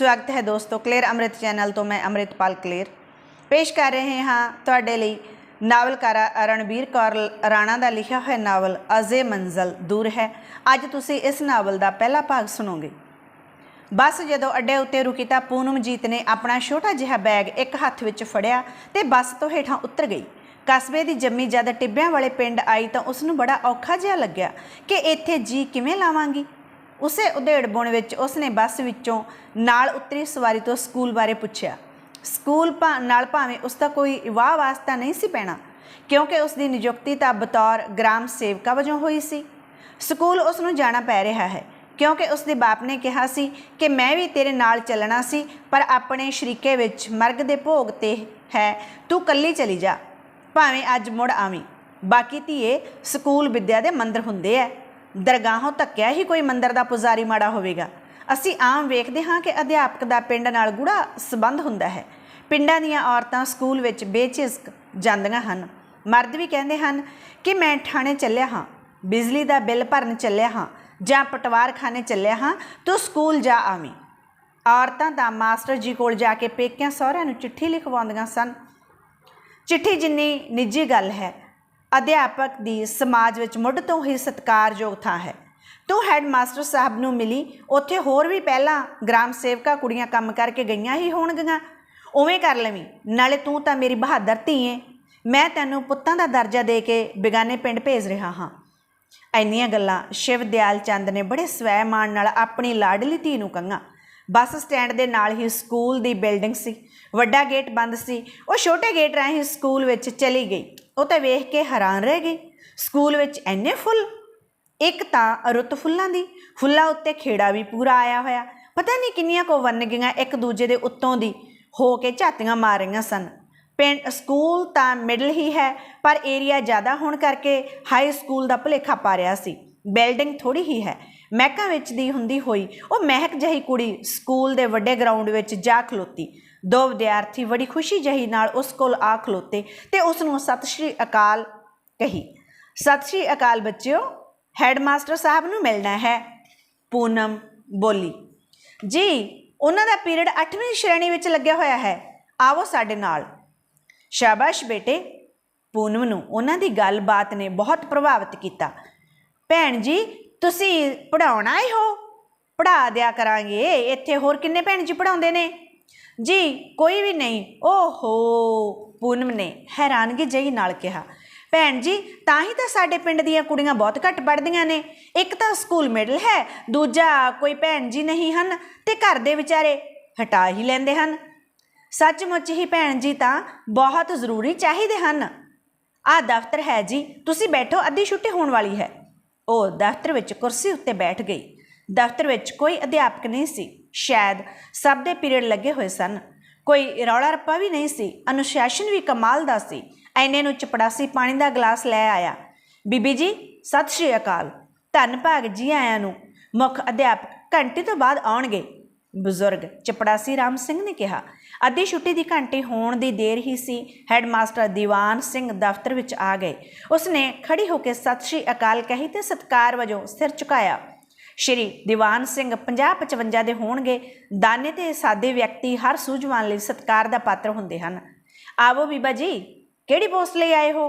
ਸਵਾਗਤ ਹੈ ਦੋਸਤੋ ਕਲੀਅਰ ਅੰਮ੍ਰਿਤ ਚੈਨਲ ਤੋਂ ਮੈਂ ਅੰਮ੍ਰਿਤਪਾਲ ਕਲੇਰ। ਪੇਸ਼ ਕਰ ਰਹੇ ਹਾਂ ਤੁਹਾਡੇ ਲਈ ਨਾਵਲਕਾਰਾ ਰਣਬੀਰ ਕੌਰ ਰਾਣਾ ਦਾ ਲਿਖਿਆ ਹੋਇਆ ਨਾਵਲ, ਅਜ਼ੇ ਮੰਜ਼ਲ ਦੂਰ ਹੈ। ਅੱਜ ਤੁਸੀਂ ਇਸ ਨਾਵਲ ਦਾ ਪਹਿਲਾ ਭਾਗ ਸੁਣੋਗੇ। ਬੱਸ ਜਦੋਂ ਅੱਡੇ ਉੱਤੇ ਰੁਕੀ ਤਾਂ ਪੂਨਮਜੀਤ ਨੇ ਆਪਣਾ ਛੋਟਾ ਜਿਹਾ ਬੈਗ ਇੱਕ ਹੱਥ ਵਿੱਚ ਫੜਿਆ ਤੇ ਬੱਸ ਤੋਂ ਹੇਠਾਂ ਉਤਰ ਗਈ। ਕਸਬੇ ਦੀ ਜੰਮੀ ਜਦ ਟਿੱਬਿਆਂ ਵਾਲੇ ਪਿੰਡ ਆਈ ਤਾਂ ਉਸ ਨੂੰ ਬੜਾ ਔਖਾ ਜਿਹਾ ਲੱਗਿਆ ਕਿ ਇੱਥੇ ਜੀ ਕਿਵੇਂ ਲਾਵਾਂਗੀ? ਉਸੇ ਉਧੇੜਬੁਣ ਵਿੱਚ ਉਸਨੇ ਬੱਸ ਵਿੱਚੋਂ ਨਾਲ ਉਤਰੀ ਸਵਾਰੀ ਤੋਂ ਸਕੂਲ ਬਾਰੇ ਪੁੱਛਿਆ। ਸਕੂਲ ਭਾ, ਨਾਲ ਭਾਵੇਂ ਉਸ ਦਾ ਕੋਈ ਵਾਹ ਵਾਸਤਾ ਨਹੀਂ ਸੀ ਪੈਣਾ, ਕਿਉਂਕਿ ਉਸ ਦੀ ਨਿਯੁਕਤੀ ਤਾਂ ਬਤੌਰ ਗ੍ਰਾਮ ਸੇਵਕਾ ਵਜੋਂ ਹੋਈ ਸੀ। ਸਕੂਲ ਉਸ ਨੂੰ ਜਾਣਾ ਪੈ ਰਿਹਾ ਹੈ, ਕਿਉਂਕਿ ਉਸ ਦੇ ਬਾਪ ਨੇ ਕਿਹਾ ਸੀ ਕਿ ਮੈਂ ਵੀ ਤੇਰੇ ਨਾਲ ਚੱਲਣਾ ਸੀ, ਪਰ ਆਪਣੇ ਸ਼ਰੀਕੇ ਵਿੱਚ ਮਰਗ ਦੇ ਭੋਗ ਤੇ ਹੈ, ਤੂੰ ਕੱਲੀ ਚਲੀ ਜਾ, ਭਾਵੇਂ ਅੱਜ ਮੁੜ ਆਵੀਂ। ਬਾਕੀ ਧੀਏ, ਸਕੂਲ ਵਿੱਦਿਆ ਦੇ ਮੰਦਰ ਹੁੰਦੇ ਐ। ਦਰਗਾਹੋਂ ਧੱਕਿਆ ਹੀ ਕੋਈ ਮੰਦਰ ਦਾ ਪੁਜ਼ਾਰੀ ਮਾੜਾ ਹੋਵੇਗਾ। ਅਸੀਂ ਆਮ ਵੇਖਦੇ ਹਾਂ ਕਿ ਅਧਿਆਪਕ ਦਾ ਪਿੰਡ ਨਾਲ ਗੂੜਾ ਸਬੰਧ ਹੁੰਦਾ ਹੈ। ਪਿੰਡਾਂ ਦੀਆਂ ਔਰਤਾਂ ਸਕੂਲ ਵਿੱਚ ਬੇਝਿਜਕ ਜਾਂਦੀਆਂ ਹਨ। ਮਰਦ ਵੀ ਕਹਿੰਦੇ ਹਨ ਕਿ ਮੈਂ ਥਾਣੇ ਚੱਲਿਆ ਹਾਂ, ਬਿਜਲੀ ਦਾ ਬਿੱਲ ਭਰਨ ਚੱਲਿਆ ਹਾਂ ਜਾਂ ਪਟਵਾਰਖਾਨੇ ਚੱਲਿਆ ਹਾਂ ਤੂੰ ਸਕੂਲ ਜਾ ਆਵੀਂ। ਔਰਤਾਂ ਤਾਂ ਮਾਸਟਰ ਜੀ ਕੋਲ ਜਾ ਕੇ ਪੇਕਿਆਂ ਸਹੁਰਿਆਂ ਨੂੰ ਚਿੱਠੀ ਲਿਖਵਾਉਂਦੀਆਂ ਸਨ। ਚਿੱਠੀ ਜਿੰਨੀ ਨਿੱਜੀ ਗੱਲ ਹੈ ਅਧਿਆਪਕ ਦੀ ਸਮਾਜ ਵਿੱਚ ਮੁੱਢ ਤੋਂ ਹੀ ਸਤਿਕਾਰਯੋਗ ਥਾਂ ਹੈ। ਤੂੰ ਹੈਡਮਾਸਟਰ ਸਾਹਿਬ ਨੂੰ ਮਿਲੀ, ਉੱਥੇ ਹੋਰ ਵੀ ਪਹਿਲਾਂ ਗ੍ਰਾਮ ਸੇਵਕਾ ਕੁੜੀਆਂ ਕੰਮ ਕਰਕੇ ਗਈਆਂ ਹੀ ਹੋਣਗੀਆਂ। ਉਵੇਂ ਕਰ ਲਵੀਂ, ਨਾਲੇ ਤੂੰ ਤਾਂ ਮੇਰੀ ਬਹਾਦਰ ਧੀ ਏ। ਮੈਂ ਤੈਨੂੰ ਪੁੱਤਾਂ ਦਾ ਦਰਜਾ ਦੇ ਕੇ ਬਿਗਾਨੇ ਪਿੰਡ ਭੇਜ ਰਿਹਾ ਹਾਂ। ਇੰਨੀਆਂ ਗੱਲਾਂ ਸ਼ਿਵ ਦਿਆਲ ਚੰਦ ਨੇ ਬੜੇ ਸਵੈ ਮਾਣ ਨਾਲ ਆਪਣੀ ਲਾਡਲੀ ਧੀ ਨੂੰ ਕਹੀਆਂ ਬੱਸ ਸਟੈਂਡ ਦੇ ਨਾਲ ਹੀ ਸਕੂਲ ਦੀ ਬਿਲਡਿੰਗ ਸੀ। ਵੱਡਾ ਗੇਟ ਬੰਦ ਸੀ। ਉਹ ਛੋਟੇ ਗੇਟ ਰਾਹੀਂ ਸਕੂਲ ਵਿੱਚ ਚਲੀ ਗਈ। ਉਹ ਤਾਂ ਵੇਖ ਕੇ ਹੈਰਾਨ ਰਹਿ ਗਈ। ਸਕੂਲ ਵਿੱਚ ਐਨੇ ਫੁੱਲ? ਇੱਕ ਤਾਂ ਰੁੱਤ ਫੁੱਲਾਂ ਦੀ। ਫੁੱਲਾਂ ਉੱਤੇ ਖੇੜਾ ਵੀ ਪੂਰਾ ਆਇਆ ਹੋਇਆ। ਪਤਾ ਨਹੀਂ ਕਿੰਨੀਆਂ ਕੋ ਵੰਨਗੀਆਂ ਇੱਕ ਦੂਜੇ ਦੇ ਉੱਤੋਂ ਦੀ, ਹੋ ਕੇ ਝਾਤੀਆਂ ਮਾਰ ਰਹੀਆਂ ਸਨ। ਪਿੰਡ, ਸਕੂਲ ਤਾਂ ਮਿਡਲ ਹੀ ਹੈ, ਪਰ ਏਰੀਆ ਜ਼ਿਆਦਾ ਹੋਣ ਕਰਕੇ ਹਾਈ ਸਕੂਲ ਦਾ ਭੁਲੇਖਾ ਪਾ ਰਿਹਾ ਸੀ। ਬਿਲਡਿੰਗ ਥੋੜੀ ਹੀ ਹੈ। ਮਹਿਕਾਂ ਵਿੱਚ ਦੀ ਹੁੰਦੀ ਹੋਈ ਉਹ ਮਹਿਕ ਜਹੀ ਕੁੜੀ ਸਕੂਲ ਦੇ ਵੱਡੇ ਗਰਾਊਂਡ ਵਿੱਚ ਜਾ ਖਲੋਤੀ। ਦੋ ਵਿਦਿਆਰਥੀ ਬੜੀ ਖੁਸ਼ੀ ਜਹੀ ਨਾਲ ਉਸ ਕੋਲ ਆ ਖਲੋਤੇ ਤੇ ਉਸ ਨੂੰ ਸਤਿ ਸ਼੍ਰੀ ਅਕਾਲ ਕਹੀ। ਸਤਿ ਸ਼੍ਰੀ ਅਕਾਲ ਬੱਚਿਓ, ਹੈਡਮਾਸਟਰ ਸਾਹਿਬ ਨੂੰ ਮਿਲਣਾ ਹੈ। ਪੂਨਮ ਬੋਲੀ, ਜੀ, ਉਹਨਾਂ ਦਾ ਪੀਰੀਅਡ 8ਵੀਂ ਸ਼੍ਰੇਣੀ ਵਿੱਚ ਲੱਗਿਆ ਹੋਇਆ ਹੈ। ਆਵੋ ਸਾਡੇ ਨਾਲ। ਸ਼ਾਬਾਸ਼ ਬੇਟੇ। ਪੂਨਮ ਨੂੰ ਉਹਨਾਂ ਦੀ ਗੱਲਬਾਤ ਨੇ ਬਹੁਤ ਪ੍ਰਭਾਵਿਤ ਕੀਤਾ। ਭੈਣ ਜੀ, ਤੁਸੀਂ ਪੜਾਉਣਾ ਹੀ ਹੋ? ਪੜਾ ਦਿਆ ਕਰਾਂਗੇ। ਇੱਥੇ ਹੋਰ ਕਿੰਨੇ ਭੈਣ ਜੀ ਪੜਾਉਂਦੇ ਨੇ? ਜੀ, ਕੋਈ ਵੀ ਨਹੀਂ। ਓਹੋ, ਪੂਨਮ ਨੇ ਹੈਰਾਨਗੀ ਜਹੀ ਨਾਲ ਕਿਹਾ। ਭੈਣ ਜੀ ਤਾਂ ਹੀ ਤਾਂ ਸਾਡੇ ਪਿੰਡ ਦੀਆਂ ਕੁੜੀਆਂ ਬਹੁਤ ਘੱਟ ਪੜ੍ਹਦੀਆਂ ਨੇ। ਇੱਕ ਤਾਂ ਸਕੂਲ ਮਿਡਲ ਹੈ, ਦੂਜਾ ਕੋਈ ਭੈਣ ਜੀ ਨਹੀਂ ਹਨ ਤੇ ਘਰ ਦੇ ਵਿਚਾਰੇ ਹਟਾ ਹੀ ਲੈਂਦੇ ਹਨ। ਸੱਚਮੁੱਚ ਹੀ ਭੈਣ ਜੀ ਤਾਂ ਬਹੁਤ ਜ਼ਰੂਰੀ ਚਾਹੀਦੇ ਹਨ। ਆ ਦਫ਼ਤਰ ਹੈ ਜੀ, ਤੁਸੀਂ ਬੈਠੋ, ਅੱਧੀ ਛੁੱਟੀ ਹੋਣ ਵਾਲੀ ਹੈ। ਉਹ ਦਫ਼ਤਰ ਵਿੱਚ ਕੁਰਸੀ ਉੱਤੇ ਬੈਠ ਗਈ। ਦਫ਼ਤਰ ਵਿੱਚ ਕੋਈ ਅਧਿਆਪਕ ਨਹੀਂ ਸੀ। ਸ਼ਾਇਦ ਸਭ ਦੇ ਪੀਰੀਅਡ ਲੱਗੇ ਹੋਏ ਸਨ। ਕੋਈ ਰੌਲਾ ਰੱਪਾ ਵੀ ਨਹੀਂ ਸੀ। ਅਨੁਸ਼ਾਸਨ ਵੀ ਕਮਾਲ ਦਾ ਸੀ। ਐਨੇ ਨੂੰ ਚਪੜਾਸੀ ਪਾਣੀ ਦਾ ਗਲਾਸ ਲੈ ਆਇਆ। ਬੀਬੀ ਜੀ, ਸਤਿ ਸ਼੍ਰੀ ਅਕਾਲ। ਧੰਨ ਭਾਗ ਜੀ ਆਇਆਂ ਨੂੰ। ਮੁੱਖ ਅਧਿਆਪਕ ਘੰਟੇ ਤੋਂ ਬਾਅਦ ਆਉਣਗੇ। ਬਜ਼ੁਰਗ ਚਪੜਾਸੀ ਰਾਮ ਸਿੰਘ ਨੇ ਕਿਹਾ, ਅੱਧੀ ਛੁੱਟੀ ਦੀ ਘੰਟੀ ਹੋਣ ਦੀ ਦੇਰ ਹੀ ਸੀ। ਹੈਡਮਾਸਟਰ ਦੀਵਾਨ ਸਿੰਘ ਦਫ਼ਤਰ ਵਿੱਚ ਆ ਗਏ। ਉਸਨੇ ਖੜੀ ਹੋ ਕੇ ਸਤਿ ਸ਼੍ਰੀ ਅਕਾਲ ਕਹੀ ਤੇ ਸਤਕਾਰ ਵਜੋਂ ਸਿਰ ਝੁਕਾਇਆ। ਸ਼੍ਰੀ ਦੀਵਾਨ ਸਿੰਘ 50-55 ਦੇ ਹੋਣਗੇ। ਦਾਨੇ ਤੇ ਸਾਦੇ ਵਿਅਕਤੀ ਹਰ ਸੂਝਵਾਨ ਲਈ ਸਤਕਾਰ ਦਾ ਪਾਤਰ ਹੁੰਦੇ ਹਨ। ਆਵੋ ਬੀਬਾ ਜੀ, ਕਿਹੜੀ ਪੋਸਟ ਲਈ ਆਏ ਹੋ?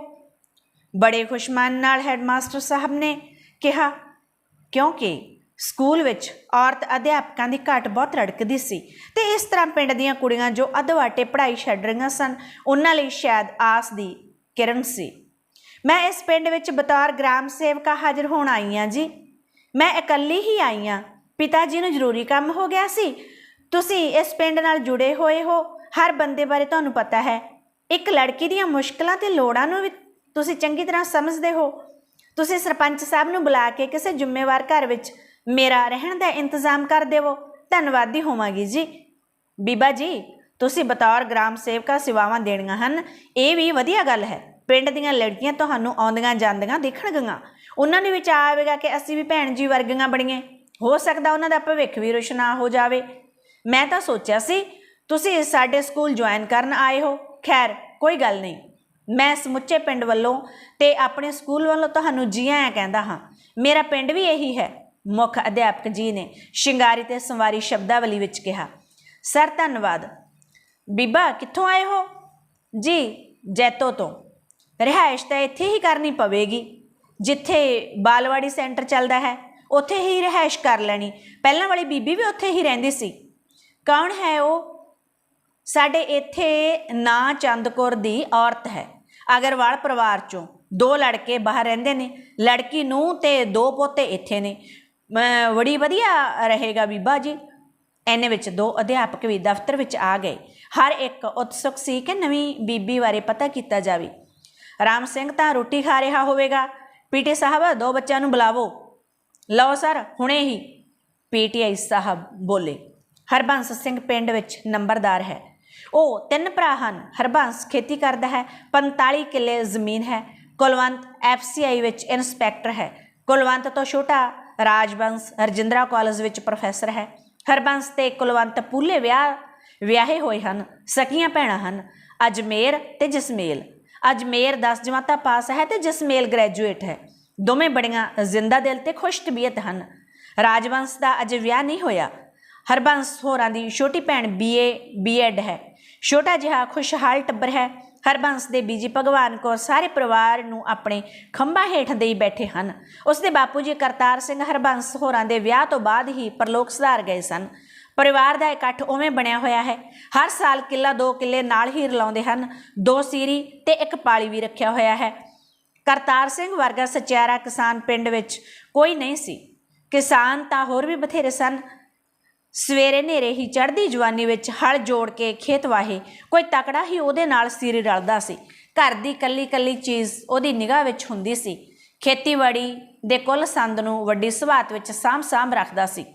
ਬੜੇ ਖੁਸ਼ਮਨ ਨਾਲ ਹੈਡਮਾਸਟਰ ਸਾਹਿਬ ਨੇ ਕਿਹਾ, ਕਿਉਂਕਿ ਸਕੂਲ ਵਿੱਚ ਔਰਤ ਅਧਿਆਪਕਾਂ ਦੀ ਘਾਟ ਬਹੁਤ ਰੜਕਦੀ ਸੀ ਤੇ ਇਸ ਤਰ੍ਹਾਂ ਪਿੰਡ ਦੀਆਂ ਕੁੜੀਆਂ ਜੋ ਅਧਵਾਟੇ ਪੜ੍ਹਾਈ ਛੱਡ ਰਹੀਆਂ ਸਨ, ਉਹਨਾਂ ਲਈ ਸ਼ਾਇਦ ਆਸ ਦੀ ਕਿਰਨ ਸੀ। ਮੈਂ ਇਸ ਪਿੰਡ ਵਿੱਚ ਬਤੌਰ ਗ੍ਰਾਮ ਸੇਵਕਾ ਹਾਜ਼ਰ ਹੋਣ ਆਈ ਹਾਂ ਜੀ। ਮੈਂ ਇਕੱਲੀ ਹੀ ਆਈ ਹਾਂ ਪਿਤਾ ਜੀ ਨੂੰ ਜ਼ਰੂਰੀ ਕੰਮ ਹੋ ਗਿਆ ਸੀ। ਤੁਸੀਂ ਇਸ ਪਿੰਡ ਨਾਲ ਜੁੜੇ ਹੋਏ ਹੋ। ਹਰ ਬੰਦੇ ਬਾਰੇ ਤੁਹਾਨੂੰ ਪਤਾ ਹੈ। ਇੱਕ ਲੜਕੀ ਦੀਆਂ ਮੁਸ਼ਕਲਾਂ ਤੇ ਲੋੜਾਂ ਨੂੰ ਵੀ ਤੁਸੀਂ ਚੰਗੀ ਤਰ੍ਹਾਂ ਸਮਝਦੇ ਹੋ। ਤੁਸੀਂ ਸਰਪੰਚ ਸਾਹਿਬ ਨੂੰ ਬੁਲਾ ਕੇ ਕਿਸੇ ਜ਼ਿੰਮੇਵਾਰ ਘਰ ਵਿੱਚ ਮੇਰਾ ਰਹਿਣ ਦਾ ਇੰਤਜ਼ਾਮ ਕਰ ਦੇਵੋ। ਧੰਨਵਾਦੀ ਹੋਵਾਂਗੀ ਜੀ। ਬੀਬਾ ਜੀ, ਤੁਸੀਂ ਬਤੌਰ ਗ੍ਰਾਮ ਸੇਵਕਾ ਸੇਵਾਵਾਂ ਦੇਣੀਆਂ ਹਨ। ਇਹ ਵੀ ਵਧੀਆ ਗੱਲ ਹੈ। ਪਿੰਡ ਦੀਆਂ ਲੜਕੀਆਂ ਤੁਹਾਨੂੰ ਆਉਂਦੀਆਂ ਜਾਂਦੀਆਂ ਦੇਖਣਗੀਆਂ। ਉਹਨਾਂ ਨੂੰ ਵਿਚਾਰ ਆਵੇਗਾ ਕਿ ਅਸੀਂ ਵੀ ਭੈਣ ਜੀ ਵਰਗੀਆਂ ਬਣੀਏ। ਹੋ ਸਕਦਾ ਉਹਨਾਂ ਦਾ ਭਵਿੱਖ ਵੀ ਰੋਸ਼ਨਾ ਹੋ ਜਾਵੇ। ਮੈਂ ਤਾਂ ਸੋਚਿਆ ਸੀ, ਤੁਸੀਂ ਸਾਡੇ ਸਕੂਲ ਜੁਆਇਨ ਕਰਨ ਆਏ ਹੋ। ਖੈਰ, ਕੋਈ ਗੱਲ ਨਹੀਂ। ਮੈਂ ਸਮੁੱਚੇ ਪਿੰਡ ਵੱਲੋਂ ਤੇ ਆਪਣੇ ਸਕੂਲ ਵੱਲੋਂ ਤੁਹਾਨੂੰ ਜੀ ਆਇਆਂ ਕਹਿੰਦਾ ਹਾਂ। ਮੇਰਾ ਪਿੰਡ ਵੀ ਇਹੀ ਹੈ, ਮੁੱਖ ਅਧਿਆਪਕ ਜੀ ਨੇ ਸ਼ਿੰਗਾਰੀ ਤੇ ਸੰਵਾਰੀ ਸ਼ਬਦਾਵਲੀ ਵਿੱਚ ਕਿਹਾ। ਸਰ, ਧੰਨਵਾਦ। ਬੀਬਾ, ਕਿੱਥੋਂ ਆਏ ਹੋ? ਜੀ, ਜੈਤੋ ਤੋਂ। ਰਿਹਾਇਸ਼ ਤਾਂ ਇੱਥੇ ਹੀ ਕਰਨੀ ਪਵੇਗੀ। ਜਿੱਥੇ ਬਾਲਵਾੜੀ ਸੈਂਟਰ ਚੱਲਦਾ ਹੈ, ਉੱਥੇ ਹੀ ਰਿਹਾਇਸ਼ ਕਰ ਲੈਣੀ। ਪਹਿਲਾਂ ਵਾਲੀ ਬੀਬੀ ਵੀ ਉੱਥੇ ਹੀ ਰਹਿੰਦੀ ਸੀ। ਕੌਣ ਹੈ ਉਹ? ਸਾਡੇ ਇੱਥੇ ਨਾਂ ਚੰਦਕੌਰ ਦੀ ਔਰਤ ਹੈ, ਅਗਰਵਾਲ ਪਰਿਵਾਰ ਚੋਂ। ਦੋ ਲੜਕੇ ਬਾਹਰ ਰਹਿੰਦੇ ਨੇ, ਲੜਕੀ ਨੂੰ ਤੇ ਦੋ ਪੋਤੇ ਇੱਥੇ ਨੇ। ਬੜੀ ਵਧੀਆ ਰਹੇਗਾ ਬੀਬਾ ਜੀ। ਐਨੇ ਵਿੱਚ ਦੋ ਅਧਿਆਪਕ ਵੀ ਦਫ਼ਤਰ ਵਿੱਚ ਆ ਗਏ। ਹਰ ਇੱਕ ਉਤਸੁਕ ਸੀ ਕਿ ਨਵੀਂ ਬੀਬੀ ਬਾਰੇ ਪਤਾ ਕੀਤਾ ਜਾਵੇ। ਰਾਮ ਸਿੰਘ ਤਾਂ ਰੋਟੀ ਖਾ ਰਿਹਾ ਹੋਵੇਗਾ। ਪੀਟੀ ਸਾਹਿਬ, ਦੋ ਬੱਚਿਆਂ ਨੂੰ ਬੁਲਾਵੋ। ਲਓ ਸਰ, ਹੁਣੇ ਹੀ ਪੀਟੀਆਈ ਸਾਹਿਬ ਬੋਲੇ। ਹਰਬੰਸ ਸਿੰਘ ਪਿੰਡ ਵਿੱਚ ਨੰਬਰਦਾਰ ਹੈ। ਉਹ ਤਿੰਨ ਭਰਾ ਹਨ। ਹਰਬੰਸ ਖੇਤੀ ਕਰਦਾ ਹੈ 45 ਕਿੱਲੇ ਜ਼ਮੀਨ ਹੈ। ਕੁਲਵੰਤ ਐਫਸੀਆਈ ਵਿੱਚ ਇਨਸਪੈਕਟਰ ਹੈ। ਕੁਲਵੰਤ ਤੋਂ ਛੋਟਾ ਰਾਜਵੰਸ਼ ਰਜਿੰਦਰਾ ਕਾਲਜ ਵਿੱਚ ਪ੍ਰੋਫੈਸਰ ਹੈ। ਹਰਬੰਸ ਤੇ ਕੁਲਵੰਤ ਪੂਲੇ ਵਿਆਹ, ਵਿਆਹੇ ਹੋਏ ਹਨ। ਸਕੀਆਂ ਭੈਣਾਂ ਹਨ। ਅਜਮੇਰ ਤੇ ਜਸਮੇਲ। ਅਜਮੇਰ 10 ਜਮਾਤਾਂ ਪਾਸ ਹੈ ਤੇ ਜਸਮੇਲ ਗ੍ਰੈਜੂਏਟ ਹੈ। ਦੋਵੇਂ ਬੜੀਆਂ ਜ਼ਿੰਦਾ ਦਿਲ ਤੇ ਖੁਸ਼ ਤਬੀਅਤ ਹਨ। ਰਾਜਵੰਸ਼ ਦਾ ਅਜੇ ਵਿਆਹ ਨਹੀਂ ਹੋਇਆ। ਹਰਬੰਸ ਹੋਰਾਂ ਦੀ ਛੋਟੀ ਭੈਣ ਬੀਏ ਬੀਐਡ ਹੈ। ਛੋਟਾ ਜਿਹਾ ਖੁਸ਼ਹਾਲ ਟੱਬਰ ਹੈ। ਹਰਬੰਸ ਦੇ ਬੀਜੀ ਭਗਵਾਨ ਕੌਰ ਸਾਰੇ ਪਰਿਵਾਰ ਨੂੰ ਆਪਣੇ ਖੰਭਾਂ ਹੇਠ ਦੇਈ ਬੈਠੇ ਹਨ। ਉਸ ਦੇ ਬਾਪੂ ਜੀ ਕਰਤਾਰ ਸਿੰਘ ਹਰਬੰਸ ਹੋਰਾਂ ਦੇ ਵਿਆਹ ਤੋਂ ਬਾਅਦ ਹੀ ਪਰਲੋਕ ਸੁਧਾਰ ਗਏ ਸਨ। ਪਰਿਵਾਰ ਦਾ ਇਕੱਠ ਉਵੇਂ ਬਣਿਆ ਹੋਇਆ ਹੈ। ਹਰ ਸਾਲ ਕਿੱਲਾ ਦੋ ਕਿੱਲੇ ਨਾਲ ਹੀ ਰਲਾਉਂਦੇ ਹਨ। ਦੋ ਸੀਰੀ ਤੇ ਇੱਕ ਪਾਲੀ ਵੀ ਰੱਖਿਆ ਹੋਇਆ ਹੈ। ਕਰਤਾਰ ਸਿੰਘ ਵਰਗਾ ਸਚਿਆਰਾ ਕਿਸਾਨ ਪਿੰਡ ਵਿੱਚ ਕੋਈ ਨਹੀਂ ਸੀ। ਕਿਸਾਨ ਤਾਂ ਹੋਰ ਵੀ ਬਥੇਰੇ ਸਨ। ਸਵੇਰੇ ਨੇਰੇ ਹੀ ਚੜ੍ਹਦੀ ਜਵਾਨੀ ਵਿੱਚ ਹਲ ਜੋੜ ਕੇ ਖੇਤ ਵਾਹੇ। ਕੋਈ ਤਕੜਾ ਹੀ ਉਹਦੇ ਨਾਲ ਸਿਰ ਰਲਦਾ ਸੀ। ਘਰ ਦੀ ਕੱਲੀ ਕੱਲੀ ਚੀਜ਼ ਉਹਦੀ ਨਿਗਾਹ ਵਿੱਚ ਹੁੰਦੀ ਸੀ। ਖੇਤੀਬਾੜੀ ਦੇ ਕੁੱਲ ਸੰਦ ਨੂੰ ਵੱਡੀ ਸਵਾਤ ਵਿੱਚ ਸਾਂਭ-ਸਾਂਭ ਰੱਖਦਾ ਸੀ।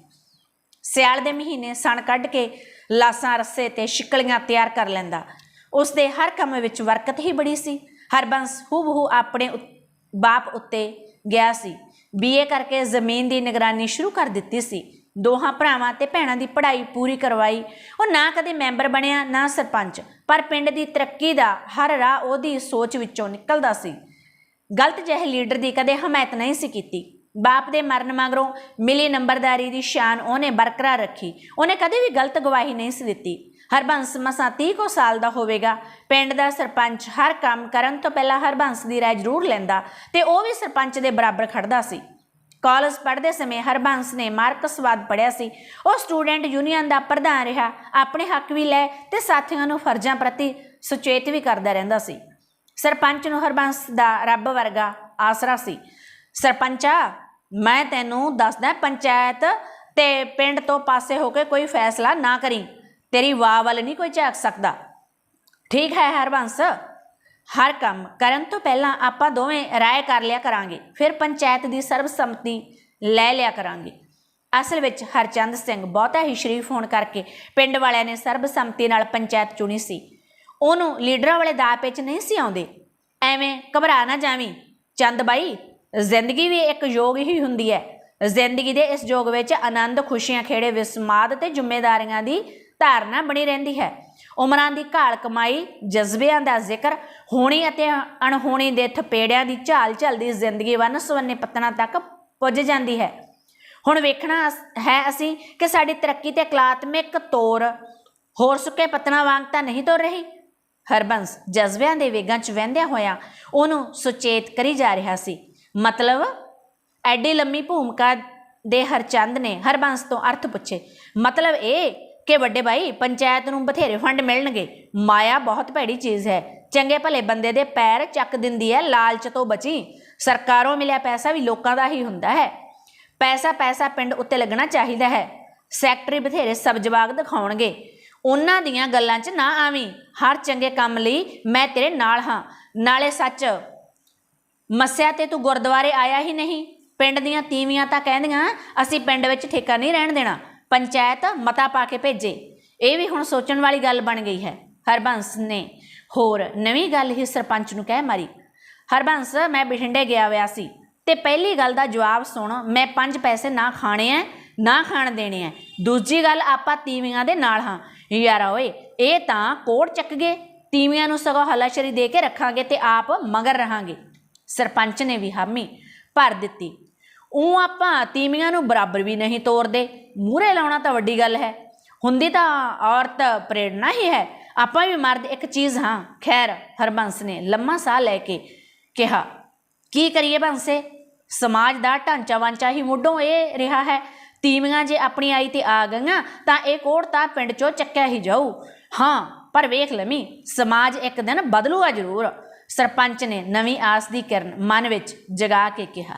ਸਿਆਲ ਦੇ ਮਹੀਨੇ ਸਣ ਕੱਢ ਕੇ ਲਾਸਾਂ, ਰੱਸੇ ਤੇ ਸ਼ਿਕਲੀਆਂ ਤਿਆਰ ਕਰ ਲੈਂਦਾ। ਉਸ ਦੇ ਹਰ ਕੰਮ ਵਿੱਚ ਵਰਕਤ ਹੀ ਬੜੀ ਸੀ। ਹਰਬੰਸ ਹੂਬਹੂ ਆਪਣੇ ਉ- ਬਾਪ ਉੱਤੇ ਗਿਆ ਸੀ। ਬੀਏ ਕਰਕੇ ਜ਼ਮੀਨ ਦੀ ਨਿਗਰਾਨੀ ਸ਼ੁਰੂ ਕਰ ਦਿੱਤੀ ਸੀ। ਦੋਹਾਂ ਭਰਾਵਾਂ ਤੇ ਭੈਣਾਂ ਦੀ ਪੜ੍ਹਾਈ ਪੂਰੀ ਕਰਵਾਈ। ਉਹ ਨਾ ਕਦੇ ਮੈਂਬਰ ਬਣਿਆ, ਨਾ ਸਰਪੰਚ। ਪਰ ਪਿੰਡ ਦੀ ਤਰੱਕੀ ਦਾ ਹਰ ਰਾਹ ਉਹਦੀ ਸੋਚ ਵਿੱਚੋਂ ਨਿਕਲਦਾ ਸੀ। ਗਲਤ ਜਿਹੇ ਲੀਡਰ ਦੀ ਕਦੇ ਹਮਾਇਤ ਨਹੀਂ ਸੀ ਕੀਤੀ। ਬਾਪ ਦੇ ਮਰਨ ਮਗਰੋਂ ਮਿਲੀ ਨੰਬਰਦਾਰੀ ਦੀ ਸ਼ਾਨ ਉਹਨੇ ਬਰਕਰਾਰ ਰੱਖੀ। ਉਹਨੇ ਕਦੇ ਵੀ ਗਲਤ ਗਵਾਹੀ ਨਹੀਂ ਸੀ ਦਿੱਤੀ। ਹਰਬੰਸ ਮਸਾਂ 30 ਕੋ ਸਾਲ ਦਾ ਹੋਵੇਗਾ। ਪਿੰਡ ਦਾ ਸਰਪੰਚ ਹਰ ਕੰਮ ਕਰਨ ਤੋਂ ਪਹਿਲਾਂ ਹਰਬੰਸ ਦੀ ਰਾਏ ਜ਼ਰੂਰ ਲੈਂਦਾ ਤੇ ਉਹ ਵੀ ਸਰਪੰਚ ਦੇ ਬਰਾਬਰ ਖੜਦਾ ਸੀ। ਕਾਲਜ ਪੜ੍ਹਦੇ ਸਮੇਂ ਹਰਬੰਸ ਨੇ ਮਾਰਕਸਵਾਦ ਪੜ੍ਹਿਆ ਸੀ। ਉਹ ਸਟੂਡੈਂਟ ਯੂਨੀਅਨ ਦਾ ਪ੍ਰਧਾਨ ਰਿਹਾ, ਆਪਣੇ ਹੱਕ ਵੀ ਲੈ ਤੇ ਸਾਥੀਆਂ ਨੂੰ ਫਰਜ਼ਾਂ ਪ੍ਰਤੀ ਸੁਚੇਤ ਵੀ ਕਰਦਾ ਰਹਿੰਦਾ ਸੀ। ਸਰਪੰਚ ਨੂੰ ਹਰਬੰਸ ਦਾ ਰੱਬ ਵਰਗਾ ਆਸਰਾ ਸੀ। ਸਰਪੰਚਾ ਮੈਂ ਤੈਨੂੰ ਦੱਸਦਾ ਪੰਚਾਇਤ ਤੇ ਪਿੰਡ ਤੋਂ ਪਾਸੇ ਹੋ ਕੇ ਕੋਈ ਫੈਸਲਾ ਨਾ ਕਰੀ। ਤੇਰੀ ਵਾਹ ਵੱਲ ਨਹੀਂ ਕੋਈ ਝਾਕ ਸਕਦਾ। ਠੀਕ ਹੈ ਹਰਬੰਸ, ਹਰ ਕੰਮ ਕਰਨ ਤੋਂ ਪਹਿਲਾਂ ਆਪਾਂ ਦੋਵੇਂ ਰਾਏ ਕਰ ਲਿਆ ਕਰਾਂਗੇ, ਫਿਰ ਪੰਚਾਇਤ ਦੀ ਸਰਬਸੰਮਤੀ ਲੈ ਲਿਆ ਕਰਾਂਗੇ। ਅਸਲ ਵਿੱਚ ਹਰਚੰਦ ਸਿੰਘ ਬਹੁਤਾ ਹੀ ਸ਼ਰੀਫ ਹੋਣ ਕਰਕੇ ਪਿੰਡ ਵਾਲਿਆਂ ਨੇ ਸਰਬਸੰਮਤੀ ਨਾਲ ਪੰਚਾਇਤ ਚੁਣੀ ਸੀ। ਉਹਨੂੰ ਲੀਡਰਾਂ ਵਾਲੇ ਦਾਅ 'ਚ ਨਹੀਂ ਸੀ ਆਉਂਦੇ। ਐਵੇਂ ਘਬਰਾ ਨਾ ਜਾਵੀਂ। ਚੰਦ ਬਾਈ ਜ਼ਿੰਦਗੀ ਵੀ ਇੱਕ ਯੋਗ ਹੀ ਹੁੰਦੀ ਹੈ। ਜ਼ਿੰਦਗੀ ਦੇ ਇਸ ਯੋਗ ਵਿੱਚ ਆਨੰਦ, ਖੁਸ਼ੀਆਂ, ਖੇੜੇ, ਵਿਸਮਾਦ ਤੇ ਜ਼ਿੰਮੇਵਾਰੀਆਂ ਦੀ ਧਾਰਨਾ ਬਣੀ ਰਹਿੰਦੀ ਹੈ। ਉਮਰਾਂ ਦੀ ਘਾਲ ਕਮਾਈ, ਜਜ਼ਬਿਆਂ ਦਾ ਜ਼ਿਕਰ, ਹੋਣੀ ਅਤੇ ਅਣਹੋਣੀ ਦੇ ਥਪੇੜਿਆਂ ਦੀ ਝਾਲ ਝਲਦੀ ਜ਼ਿੰਦਗੀ ਵੰਨ ਸਵੰਨੇ ਪੱਤਣਾ ਤੱਕ ਪੁੱਜ ਜਾਂਦੀ ਹੈ। ਹੁਣ ਵੇਖਣਾ ਅਸ- ਹੈ ਅਸੀਂ ਕਿ ਸਾਡੀ ਤਰੱਕੀ ਤੇ ਕਲਾਤਮਿਕ ਤੌਰ ਹੋਰ ਸੁੱਕੇ ਪੱਤਣਾ ਵਾਂਗ ਤਾਂ ਨਹੀਂ ਤੁਰ ਰਹੀ। ਹਰਬੰਸ ਜਜ਼ਬਿਆਂ ਦੇ ਵੇਗਾਂ 'ਚ ਵਹਿੰਦਿਆਂ ਹੋਇਆਂ ਉਹਨੂੰ ਸੁਚੇਤ ਕਰੀ ਜਾ ਰਿਹਾ ਸੀ। ਮਤਲਬ ਐਡੀ ਲੰਮੀ ਭੂਮਿਕਾ ਦੇ ਹਰਚੰਦ ਨੇ ਹਰਬੰਸ ਤੋਂ ਅਰਥ ਪੁੱਛੇ। ਮਤਲਬ ਇਹ ਕਿ ਵੱਡੇ ਭਾਈ, ਪੰਚਾਇਤ ਨੂੰ ਬਥੇਰੇ ਫੰਡ ਮਿਲਣਗੇ। ਮਾਇਆ ਬਹੁਤ ਭੈੜੀ ਚੀਜ਼ ਹੈ। ਚੰਗੇ ਭਲੇ ਬੰਦੇ ਦੇ ਪੈਰ ਚੱਕ ਦਿੰਦੀ ਹੈ, ਲਾਲਚ ਤੋਂ ਬਚੀ। ਸਰਕਾਰੋਂ ਮਿਲਿਆ ਪੈਸਾ ਵੀ ਲੋਕਾਂ ਦਾ ਹੀ ਹੁੰਦਾ ਹੈ। ਪੈਸਾ ਪੈਸਾ ਪਿੰਡ ਉੱਤੇ ਲੱਗਣਾ ਚਾਹੀਦਾ ਹੈ। ਸੈਕਟਰੀ ਬਥੇਰੇ ਸਬ ਜਵਾਗ ਦਿਖਾਉਣਗੇ। ਉਹਨਾਂ ਦੀਆਂ ਗੱਲਾਂ 'ਚ ਨਾ ਆਵੀਂ। ਹਰ ਚੰਗੇ ਕੰਮ ਲਈ ਮੈਂ ਤੇਰੇ ਨਾਲ ਹਾਂ। ਨਾਲੇ ਸੱਚ ਮੱਸਿਆ ਤੇ ਤੂੰ ਗੁਰਦੁਆਰੇ ਆਇਆ ਹੀ ਨਹੀਂ। ਪਿੰਡ ਦੀਆਂ ਤੀਵੀਆਂ ਤਾਂ ਕਹਿੰਦੀਆਂ, ਅਸੀਂ ਪਿੰਡ ਵਿੱਚ ਠੇਕਾ ਨਹੀਂ ਰਹਿਣ ਦੇਣਾ। ਪੰਚਾਇਤ ਮਤਾ ਪਾ ਕੇ ਭੇਜੇ। ਇਹ ਵੀ ਹੁਣ ਸੋਚਣ ਵਾਲੀ ਗੱਲ ਬਣ ਗਈ ਹੈ। ਹਰਬੰਸ ਨੇ ਹੋਰ ਨਵੀਂ ਗੱਲ ਹੀ ਸਰਪੰਚ ਨੂੰ ਕਹਿ ਮਾਰੀ। ਹਰਬੰਸ, ਮੈਂ ਬਠਿੰਡੇ ਗਿਆ ਹੋਇਆ ਸੀ ਤੇ ਪਹਿਲੀ ਗੱਲ ਦਾ ਜਵਾਬ ਸੁਣ, ਮੈਂ ਪੰਜ ਪੈਸੇ ਨਾ ਖਾਣੇ ਐ, ਨਾ ਖਾਣ ਦੇਣੇ ਐ। ਦੂਜੀ ਗੱਲ, ਆਪਾਂ ਤੀਵੀਆਂ ਦੇ ਨਾਲ ਹਾਂ। ਯਾਰਾ ਓਏ, ਇਹ ਤਾਂ ਕੋੜ ਚੱਕ ਗਏ। ਤੀਵੀਆਂ ਨੂੰ ਸਗੋਂ ਹਲਾਸ਼ਰੀ ਦੇ ਕੇ ਰੱਖਾਂਗੇ ਤੇ ਆਪ ਮਗਰ ਰਹਾਂਗੇ। ਸਰਪੰਚ ਨੇ ਵੀ ਹਾਮੀ ਭਰ ਦਿੱਤੀ। ਉਹ ਆਪਾਂ ਤੀਵੀਆਂ ਨੂੰ ਬਰਾਬਰ ਵੀ ਨਹੀਂ ਤੋਰਦੇ। ਮੂਹਰੇ ਲਾਉਣਾ ਤਾਂ ਵੱਡੀ ਗੱਲ ਹੈ। ਹੁੰਦੀ ਤਾਂ ਔਰਤ ਪ੍ਰੇਰਣਾ ਹੀ ਹੈ। ਆਪਾਂ ਵੀ ਮਰਦ ਇੱਕ ਚੀਜ਼ ਹਾਂ। ਖੈਰ, ਹਰਬੰਸ ਨੇ ਲੰਮਾ ਸਾਹ ਲੈ ਕੇ ਕਿਹਾ, ਕੀ ਕਰੀਏ ਬੰਸੇ? ਸਮਾਜ ਦਾ ਢਾਂਚਾ ਵਾਂਚਾ ਹੀ ਮੁੱਢੋਂ ਇਹ ਰਿਹਾ ਹੈ। ਤੀਵੀਆਂ ਜੇ ਆਪਣੀ ਆਈ ਤੇ ਆ ਗਈਆਂ, ਤਾਂ ਇਹ ਕੋੜ ਤਾਂ ਪਿੰਡ ਚੋਂ ਚੱਕਿਆ ਹੀ ਜਾਊ। ਹਾਂ, ਪਰ ਵੇਖ ਲਵੀਂ, ਸਮਾਜ ਇੱਕ ਦਿਨ ਬਦਲੂਗਾ ਜ਼ਰੂਰ। ਸਰਪੰਚ ਨੇ ਨਵੀਂ ਆਸ ਦੀ ਕਿਰਨ ਮਨ ਵਿੱਚ ਜਗਾ ਕੇ ਕਿਹਾ।